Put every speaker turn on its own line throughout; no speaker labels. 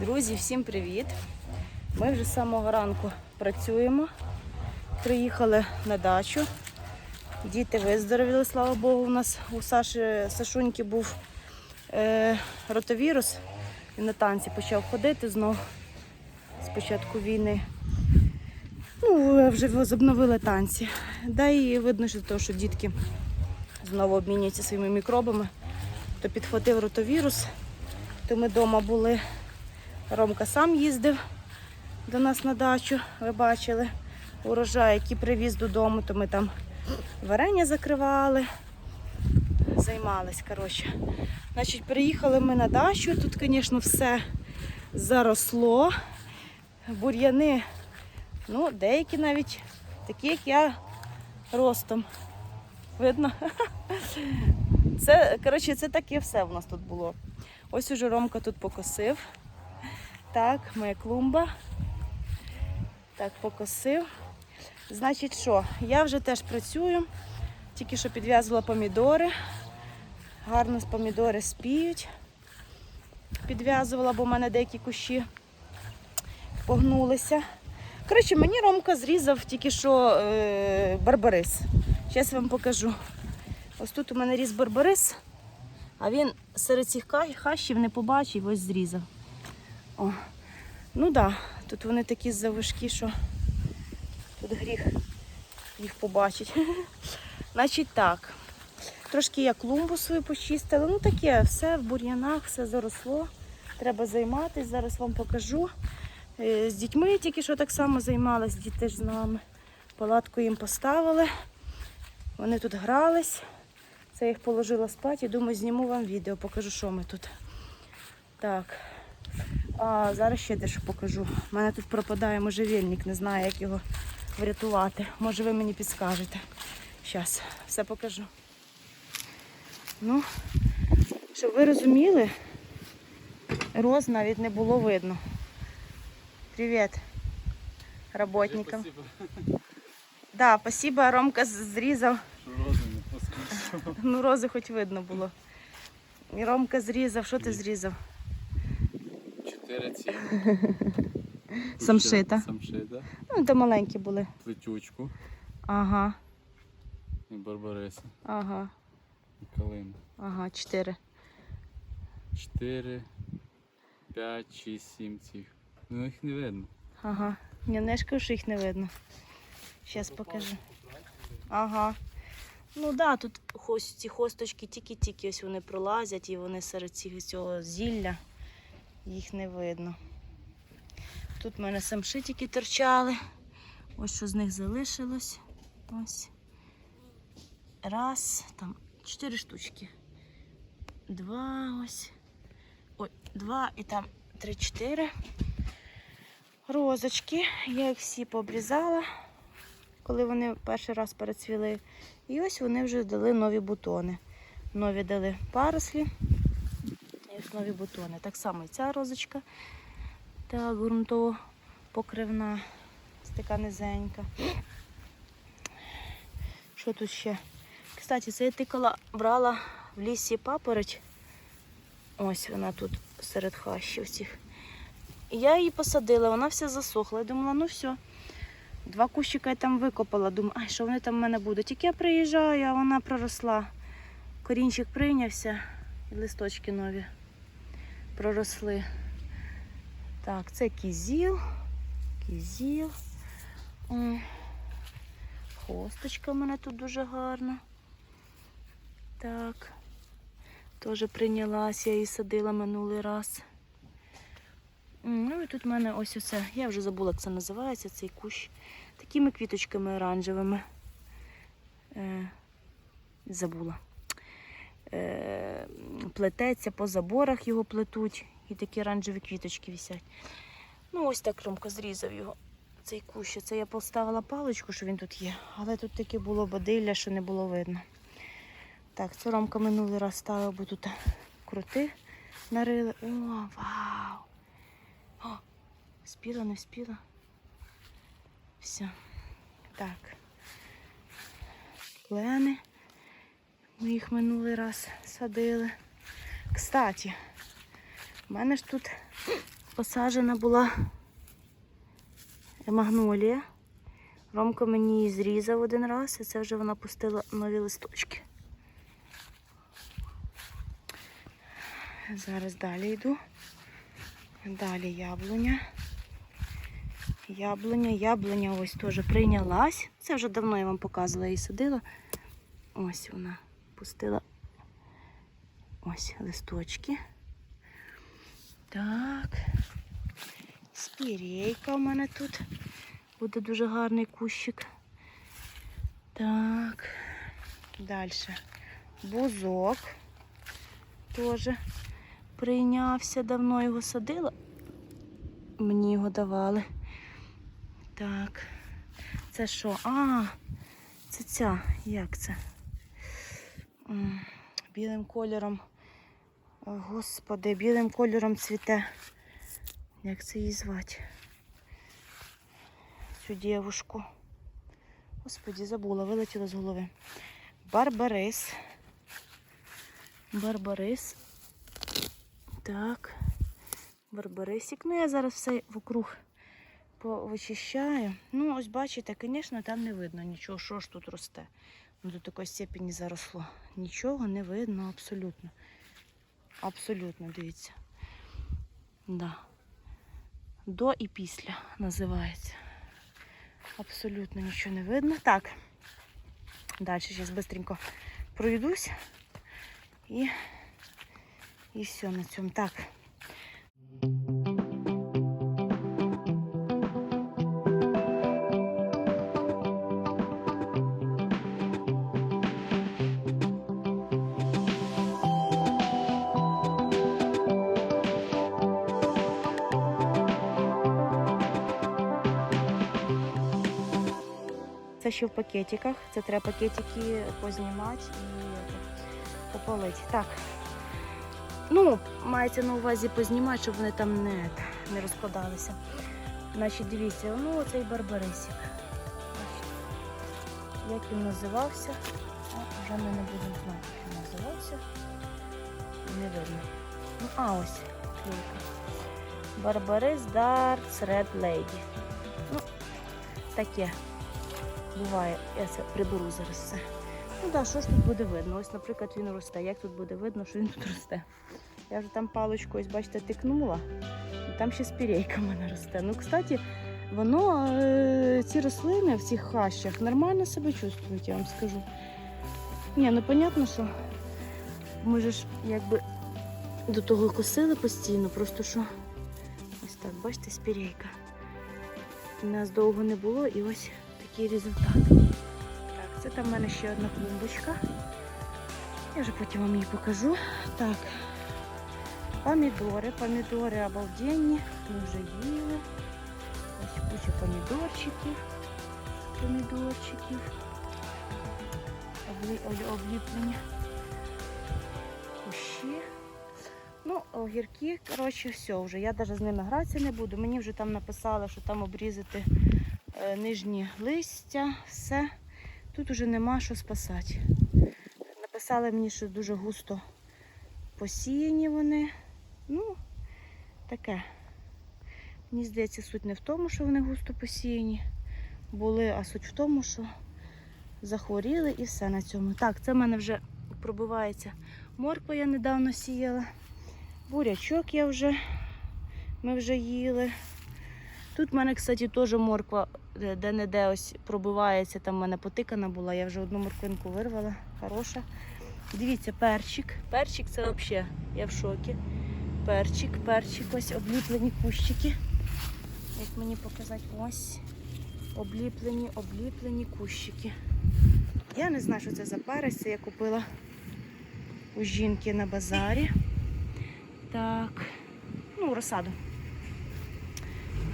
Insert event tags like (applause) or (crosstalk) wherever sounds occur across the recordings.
Друзі, всім привіт! Ми вже з самого ранку працюємо. Приїхали на дачу. Діти виздоровіли, слава Богу. У нас у Саші Сашуньки був е, ротовірус. Він на танці почав ходити знов з початку війни. Ну, вже возобновили танці. Да і видно, що, то, що дітки знову обмінюються своїми мікробами. То підхватив ротовірус, то ми вдома були. Ромка сам їздив до нас на дачу, ви бачили урожай, який привіз додому, то ми там варення закривали, займались. коротше. Значить, приїхали ми на дачу. Тут, звісно, все заросло. Бур'яни, ну, деякі навіть такі, як я, ростом. Видно? (laughs) Це, коротше, це таке все в нас тут було. Ось уже Ромка тут покосив. Так, моя клумба. Так, покосив. Значить, що? Я вже теж працюю. Тільки що підв'язувала помідори. Гарно помідори спіють. Підв'язувала, бо в мене деякі кущі погнулися. Коротше, мені Ромка зрізав тільки що е, барбарис. Зараз вам покажу. Ось тут у мене ріс барбарис, а він серед цих хащів не побачив, ось зрізав. О. Ну так, да, тут вони такі завишкі, що тут гріх їх побачить. (laughs) Значить так. Трошки я клумбу свою почистила. Ну таке, все в бур'янах, все заросло. Треба займатися. Зараз вам покажу. Е, З дітьми тільки що так само займалась, діти ж з нами. Палатку їм поставили. Вони тут грались. Це я їх положила спати і думаю, зніму вам відео, покажу, що ми тут. Так. А зараз ще дещо покажу. У мене тут пропадає можжевельник, не знаю, як його врятувати. Може ви мені підскажете. Зараз, все покажу. Ну, щоб ви розуміли, роз навіть не було видно. Привіт работникам. Да, спасибо, Ромка зрізав. Ну, рози хоч видно було. І Ромка зрізав. Що ти зрізав?
Чотири ці. (laughs)
Самшита.
Самшита.
Ну, то маленькі були.
Плетючку
Ага,
і барбариса.
ага,
І калину.
ага, чотири.
Чотири, п'ять, шість, сім цих. Ну їх не видно.
Ага. Ні, не ж кажу, що їх не видно. Зараз покажу. Ага. Ну так, да, тут ось ці хосточки тільки-тільки ось вони пролазять і вони серед цього зілля їх не видно. Тут в мене самшитики торчали. Ось що з них залишилось. Ось. Раз, там чотири штучки. Два ось. Ой, два і там три-чотири розочки. Я їх всі пообрізала, коли вони перший раз перецвіли. І ось вони вже дали нові бутони. Нові дали парослі. І нові бутони. Так само і ця розочка. Так, ґрунтово покривна. Така низенька. Що тут ще? Кстати, це я тикала, брала в лісі папороть. Ось вона тут серед хащів цих. Я її посадила, вона вся засохла. Я думала, ну все. Два кущика я там викопала. Думаю, ай, що вони там в мене будуть. Тільки я приїжджаю, а вона проросла. Корінчик прийнявся і листочки нові проросли. Так, це кізіл. Кізіл. М. Хосточка в мене тут дуже гарна. Так. Теж прийнялася, я її садила минулий раз. Ну і тут в мене ось оце. Я вже забула, як це називається, цей кущ. Такими квіточками оранжевими. Е, забула. Е, плететься по заборах його плетуть. І такі оранжеві квіточки висять. Ну, ось так Ромка зрізав його. Цей кущ. Це я поставила паличку, що він тут є. Але тут таке було бадилля, що не було видно. Так, це Ромка минулий раз ставив, бо тут крути нарили. О, вау! О, спіла, не спіла. Все. Так. Клени. Ми їх минулий раз садили. Кстати, в мене ж тут посаджена була магнолія. Ромко мені її зрізав один раз, і це вже вона пустила нові листочки. Зараз далі йду. Далі яблуня. Яблуня, яблуня ось теж прийнялась. Це вже давно я вам показувала, її садила. Ось вона пустила ось листочки. Так. Спірейка у мене тут. Буде дуже гарний кущик. Так. Далі. Бузок. Теж прийнявся, давно його садила. Мені його давали. Так. Це що? А, це ця. Як це? Білим кольором. О, Господи, білим кольором цвіте. Як це її звати? Цю дівушку. Господі, забула, вилетіла з голови. Барбарис. Барбарис. Так. Барбарисик. Ну, я зараз все вокруг повичищаю. Ну, ось бачите, звісно, там не видно нічого, що ж тут росте. До такої степені заросло. Нічого не видно абсолютно. Абсолютно, дивіться. Да. До і після називається. Абсолютно нічого не видно. Так. Далі зараз швидко пройдусь. І, і все на цьому. Так. Це ще в пакетиках. Це треба пакетики познімати і попалити. Так. Ну, мається на увазі познімати, щоб вони там не, не розкладалися. Значить, дивіться, ну оцей барбарисик. Як він називався? А, вже ми не будемо знати, як він називався. Не видно. Ну, а ось. Барбарис Darts Red Lady. Ну, таке буває. Я це приберу зараз все. Ну так, що ж тут буде видно? Ось, наприклад, він росте. Як тут буде видно, що він тут росте? Я вже там паличку, ось, бачите, тикнула, і там ще спірейка в мене росте. Ну, кстати, воно, е, ці рослини в цих хащах нормально себе чувствують, я вам скажу. Ні, ну понятно, що ми ж якби до того косили постійно, просто що ось так, бачите, спірейка. У Нас довго не було і ось такий результат. Так, це там в мене ще одна клумбочка. Я вже потім вам її покажу. Так, помідори, помідори обалденні. Ми вже їли. Ось куча помідорчиків. Помідорчиків. Облі, облі- обліплені. Кущі. Ну, огірки, коротше, все вже. Я навіть з ними гратися не буду. Мені вже там написали, що там обрізати нижні листя, все. Тут уже нема що спасати. Написали мені, що дуже густо посіяні вони. Ну, таке. Мені здається, суть не в тому, що вони густо посіяні були, а суть в тому, що захворіли і все на цьому. Так, це в мене вже пробивається морква, я недавно сіяла. Бурячок я вже, ми вже їли. Тут в мене, кстати, теж морква де-не-де ось пробивається, там в мене потикана була, я вже одну морквинку вирвала, хороша. Дивіться, перчик. Перчик це взагалі, я в шокі. Перчик, перчик, ось обліплені кущики. Як мені показати, ось обліплені, обліплені кущики. Я не знаю, що це за перець, це я купила у жінки на базарі. Так, ну, розсаду.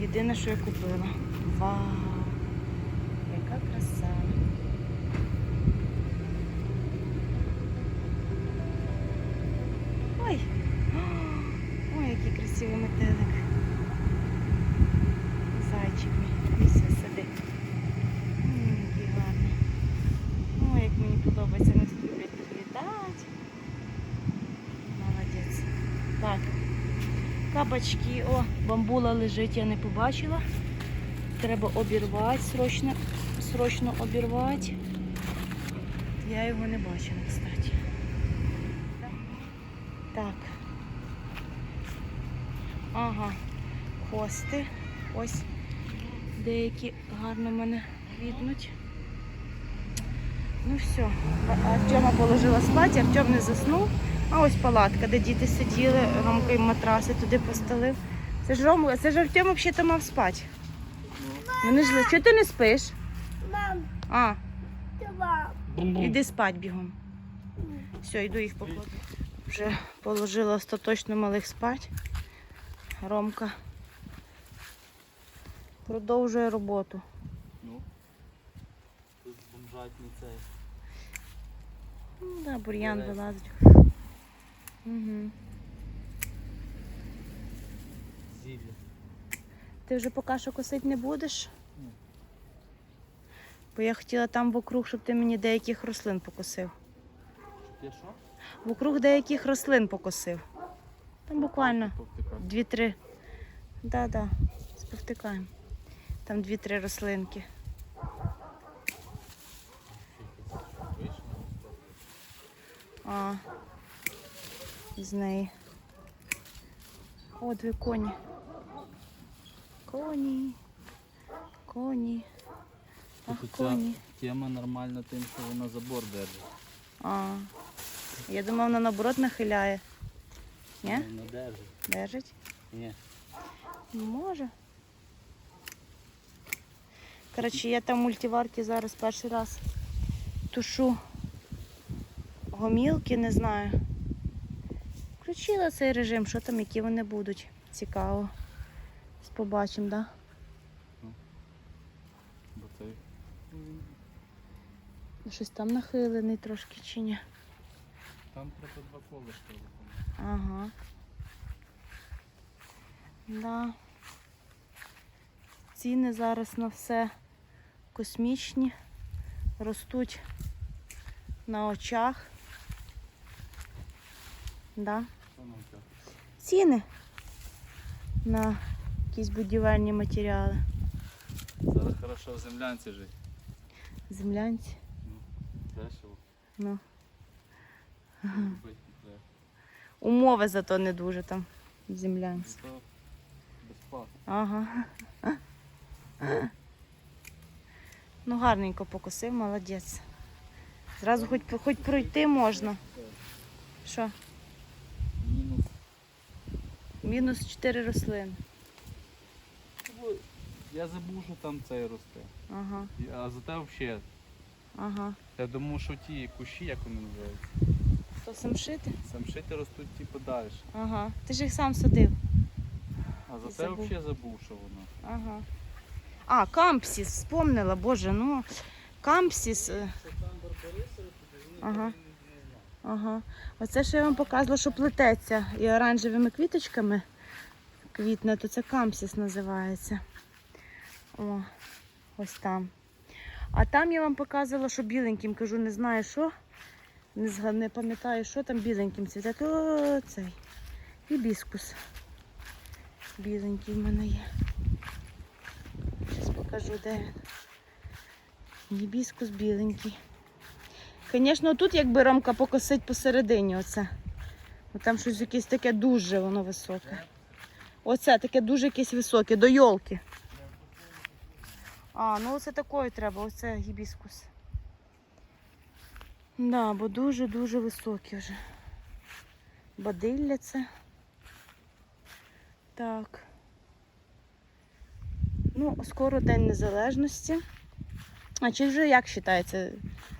Єдине, що я купила. Вау! Краса! Ой! (gasps) Ой, який красивий метелик. Зайчик мій. Дивіться, сидить. Ой, як мені подобається, вони тут люблять літати. Молодець. Так. Кабачки, о, бамбула лежить, я не побачила. Треба обірвати, срочно, срочно обірвати. Я його не бачила, кстати. Так. Ага, хости. Ось деякі гарно мене квітнуть. Ну все, Артема положила спати, Артем не заснув. А ось палатка, де діти сиділи, Ромка їм матраси туди постелив. Це ж Ром, це ж Артем взагалі мав спати. Вони ж чого ти не спиш?
Мам,
А, іди спать бігом. Все, йду їх покладу. Вже положила остаточно малих спать. Ромка продовжує роботу.
Ну. Тут бомжать не цей.
Ну, да, бур'ян
Дерев.
вилазить. Угу.
Зілля.
Ти вже поки що косити не будеш? Бо я хотіла там вокруг, щоб ти мені деяких рослин покосив.
Ти що?
Вокруг деяких рослин покосив. Там буквально дві-три. Да-да, сповтикаємо. Там дві-три рослинки. А, з неї. О, дві коні. Коні. Коні. Ах,
Тут ця
коні.
тема нормальна тим, що вона забор держить.
А. Я думав, вона наоборот нахиляє. Ні?
Вона держить.
Держить?
Ні.
Ну, Може. Коротше, я там в мультиварці зараз перший раз тушу гомілки, не знаю. Включила цей режим, що там, які вони будуть. Цікаво. Побачимо, так? Да?
Бо цей. ну, він-
Ну, Щось там нахилений трошки чи ні.
Там треба два колишка виконати.
Ага. Да. Ціни зараз на все космічні, ростуть на очах. Да. Ціни на якісь будівельні матеріали.
Зараз хорошо в землянці жити.
Землянці. Ну. Умови зато не дуже там землянці. Ага. Ну, гарненько покосив, молодець. Зразу хоч, хоч пройти можна. Що?
Мінус.
Мінус 4 рослини.
Я забув, що там цей росте.
Ага,
А зате взагалі.
Ага.
Я думав, що ті кущі, як вони називаються,
То самшити?
самшити ростуть типу далі.
Ага. Ти ж їх сам садив.
А за це
забув.
взагалі забув, що воно.
Ага. А, кампсіс, вспомнила, боже, ну. Кампсіс. е, Ага. Ага. Оце, що я вам показувала, що плететься і оранжевими квіточками квітне, то це кампсіс називається. О, ось там. А там я вам показувала, що біленьким, кажу, не знаю що. Не, не пам'ятаю, що там біленьким цвіте. То цей. Гібіскус. Біленький в мене є. Зараз покажу, де він. Гібіскус біленький. Звісно, тут якби ромка покосить посередині оце. Бо там щось якесь таке дуже воно високе. Оце таке дуже якесь високе, до йолки. А, ну оце такою треба, оце гібіскус. Да, бо дуже-дуже високі вже. Бадилля це. Так. Ну, скоро День Незалежності. А чи вже як вважається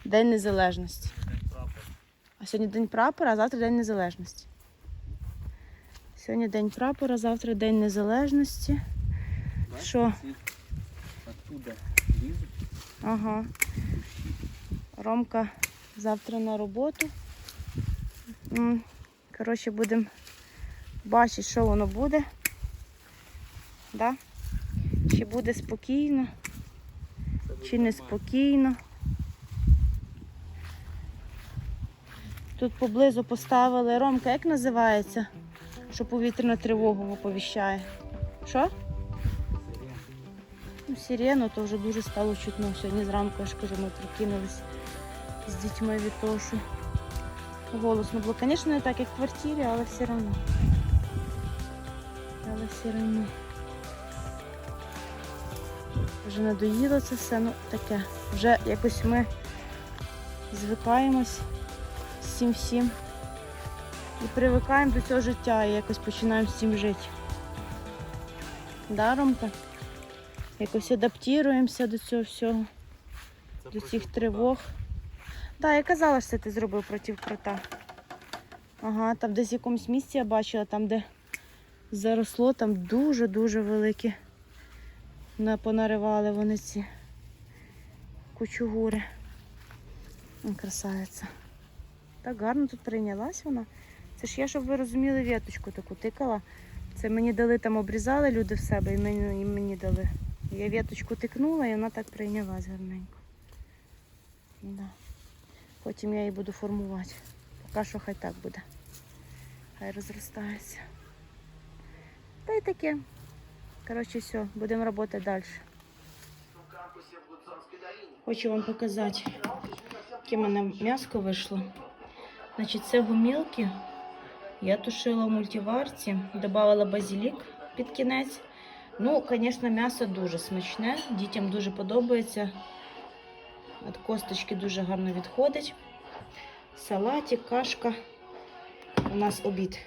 День Незалежності? День прапора. А сьогодні День прапора, а завтра День Незалежності. Сьогодні День прапора, завтра День Незалежності. Що? Ага. Ромка завтра на роботу. Коротше, будемо бачити, що воно буде. Да? Чи буде спокійно, чи неспокійно. Тут поблизу поставили Ромка, як називається? що повітряна тривогу оповіщає. Що? Ну, сирену то вже дуже стало чутно. Сьогодні зранку, я ж кажу, ми прикинулись з дітьми від того, що голосно було. Звісно, не так, як в квартирі, але все одно. Але все одно. Вже надоїло це все, ну таке. Вже якось ми звикаємось з цим всім. І привикаємо до цього життя і якось починаємо з цим жити. Да, Ромка? Якось адаптуємося до цього всього, до цих тривог. Так, я казала, що це ти зробив проти крота. Ага, там десь в якомусь місці я бачила, там, де заросло, там дуже-дуже великі. На- Понаривали вони ці кучугури. Красавиця. Так гарно тут прийнялась вона. Це ж я, щоб ви розуміли, віточку таку тикала. Це мені дали там, обрізали люди в себе і мені, і мені дали. Я віточку тикнула і вона так прийнялась гарненько. Да. Потім я її буду формувати. Поки що хай так буде. Хай розростається. Та й таке. Коротше, все, будемо працювати далі. Хочу вам показати, яке в мене м'яско вийшло. Значить, це гумілки. Я тушила в мультиварці, додавала базилік під кінець. Ну, звісно, м'ясо дуже смачне, дітям дуже подобається. От косточки дуже гарно відходить. Салатик, кашка. У нас обід.